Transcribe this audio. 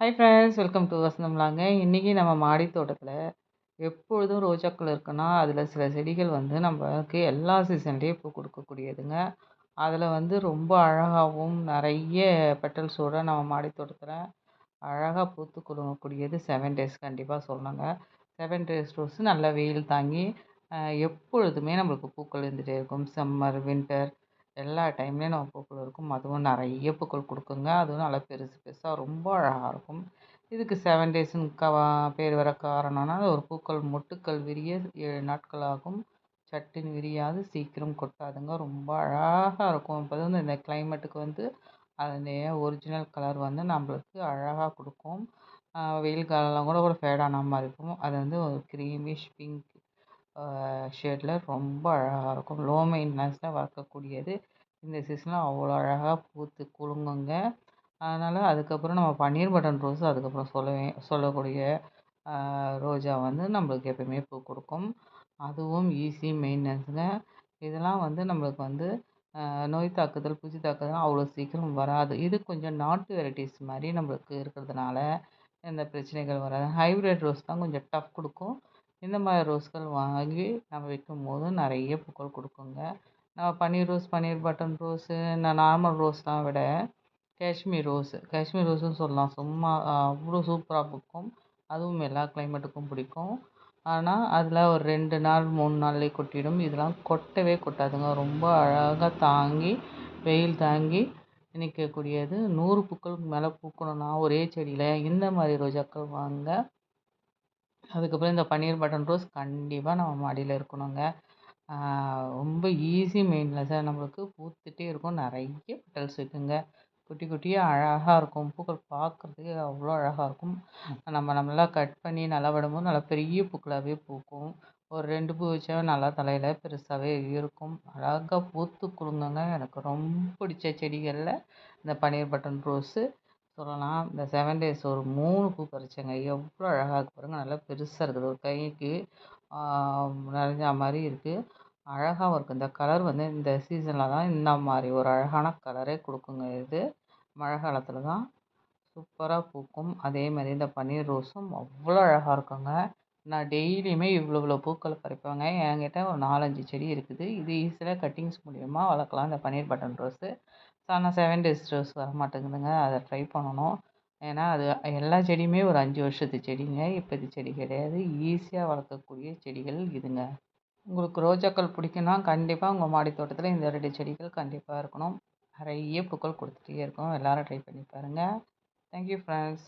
Hi friends welcome to வசந்தம்லாங்க இன்றைக்கி நம்ம மாடி தோட்டத்தில் எப்பொழுதும் ரோஜாக்கள் இருக்குன்னா அதில் சில செடிகள் வந்து நம்மளுக்கு எல்லா சீசன்லேயும் பூ கொடுக்கக்கூடியதுங்க. அதில் வந்து ரொம்ப அழகாகவும் நிறைய பெட்டல்ஸோடு நம்ம மாடி தோட்டத்தில் அழகாக பூத்து கொடுக்கக்கூடியது செவன் டேஸ் கண்டிப்பாக சொல்லணுங்க. செவன் டேஸ் ரோஸ் நல்லா வெயில் தாங்கி எப்பொழுதுமே நம்மளுக்கு பூக்கள் இருந்துகிட்டே இருக்கும். சம்மர் வின்டர் எல்லா டைம்லேயும் நம்ம பூக்கள் இருக்கும். அதுவும் நிறைய பூக்கள் கொடுக்குங்க. அதுவும் நல்லா பெருசு பெருசாக ரொம்ப அழகாக இருக்கும். இதுக்கு செவன் டேஸுன்னு க பேர் வர காரணம்னா அது ஒரு பூக்கள் மொட்டுக்கள் விரிய ஏழு நாட்கள் ஆகும் சட்டுன்னு விரியாது சீக்கிரம் கொட்டாதுங்க. ரொம்ப அழகாக இருக்கும். இப்போ வந்து இந்த கிளைமேட்டுக்கு வந்து அதனுடைய ஒரிஜினல் கலர் வந்து நம்மளுக்கு அழகாக கொடுக்கும். வெயில் காலம்லாம் கூட கூட ஃபேடான மாதிரி இருக்கும். அது வந்து ஒரு க்ரீமிஷ் பிங்க் ஷேடில் ரொம்ப அழகாக இருக்கும். லோ மெயின்டனன்ஸில் வளர்க்கக்கூடியது. இந்த சீசனில் அவ்வளோ அழகாக பூத்து குலுங்குங்க. அதனால் அதுக்கப்புறம் நம்ம பன்னீர் பட்டன் ரோஸ் அதுக்கப்புறம் சொல்லவே சொல்லக்கூடிய ரோஜா வந்து நம்மளுக்கு எப்பயுமே பூ கொடுக்கும். அதுவும் ஈஸி மெயின்டனன்ஸுங்க. இதெல்லாம் வந்து நம்மளுக்கு வந்து நோய் தாக்குதல் பூச்சி தாக்குதல் அவ்வளோ சீக்கிரம் வராது. இது கொஞ்சம் நாட்டு வெரைட்டிஸ் மாதிரி நம்மளுக்கு இருக்கிறதுனால எந்த பிரச்சனைகள் வராது. ஹைப்ரிட் ரோஸ் தான் கொஞ்சம் டஃப் கொடுக்கும். இந்த மாதிரி ரோஸ்கள் வாங்கி நம்ம வைக்கும்போது நிறைய பூக்கள் கொடுக்குங்க. நம்ம பன்னீர் ரோஸ் பன்னீர் பட்டன் ரோஸு இந்த நார்மல் ரோஸ்லாம் விட காஷ்மீர் ரோஸு காஷ்மீர் ரோஸுன்னு சொல்லலாம். சும்மா அவ்வளோ சூப்பராக பூக்கும். அதுவும் எல்லா கிளைமேட்டுக்கும் பிடிக்கும். ஆனால் அதில் ஒரு ரெண்டு நாள் மூணு நாள்லேயே கொட்டிடும். இதெல்லாம் கொட்டவே கொட்டாதுங்க. ரொம்ப அழகாக தாங்கி வெயில் தாங்கி நிற்கக்கூடியது நூறு பூக்களுக்கு மேலே பூக்கணும்னா ஒரே செடியில் இந்த மாதிரி ரோஜாக்கள் வாங்க அதுக்கப்புறம் இந்த பன்னீர் பட்டன் ரோஸ் கண்டிப்பாக நம்ம மாடியில் இருக்கணுங்க. ரொம்ப ஈஸி மெயின்லெஸ்ஸாக நம்மளுக்கு பூத்துகிட்டே இருக்கும். நிறைய பெட்டல்ஸ் இருக்குங்க. குட்டி குட்டியாக அழகாக இருக்கும். பூக்கள் பார்க்குறதுக்கே அவ்வளோ அழகாக இருக்கும். நம்ம நல்லா கட் பண்ணி நல்லா விடும்போது நல்லா பெரிய பூக்களாகவே பூக்கும். ஒரு ரெண்டு பூ வச்சா நல்லா தலையில் பெருசாகவே இருக்கும். அழகாக பூத்து குலுங்குங்க. எனக்கு ரொம்ப பிடிச்ச செடிகளில் இந்த பன்னீர் பட்டன் ரோஸு சொல்லலாம் இந்த செவன் டேஸ் ஒரு மூணு பூ பறிச்சேங்க. எவ்வளோ அழகாக இருக்குது பாருங்கள் நல்லா பெருசாக இருக்குது. ஒரு கைக்கு நிறைஞ்சா மாதிரி இருக்குது அழகாகவும் இருக்குது இந்த கலர் வந்து இந்த சீசனில் தான் இந்த மாதிரி ஒரு அழகான கலரே கொடுக்குங்க இது. மழை காலத்தில் தான் சூப்பராக பூக்கும். அதே மாதிரி இந்த பன்னீர் ரோஸும் அவ்வளோ அழகாக இருக்குங்க. நான் டெய்லியுமே இவ்வளோ இவ்வளோ பூக்கள் பறிப்பேங்க. என்கிட்ட ஒரு நாலஞ்சு செடி இருக்குது. இது ஈஸியாக கட்டிங்ஸ் மூலியமாக வளர்க்கலாம். இந்த பன்னீர் பட்டன் ரோஸு. ஆனால் செவன் டேஸ் ரோஸ் வர மாட்டேங்குதுங்க அதை ட்ரை பண்ணணும். ஏன்னா அது எல்லா செடியுமே ஒரு அஞ்சு வருஷத்து செடிங்க. இப்போது செடி கிடையாது. ஈஸியாக வளர்க்கக்கூடிய செடிகள் இதுங்க. உங்களுக்கு ரோஜாக்கள் பிடிக்குன்னா கண்டிப்பாக உங்கள் மாடி தோட்டத்தில் இந்த ரெண்டு செடிகள் கண்டிப்பாக இருக்கணும். நிறைய பூக்கள் கொடுத்துட்டே இருக்கும் எல்லோரும் ட்ரை பண்ணி பாருங்கள் தேங்க்யூ ஃப்ரெண்ட்ஸ்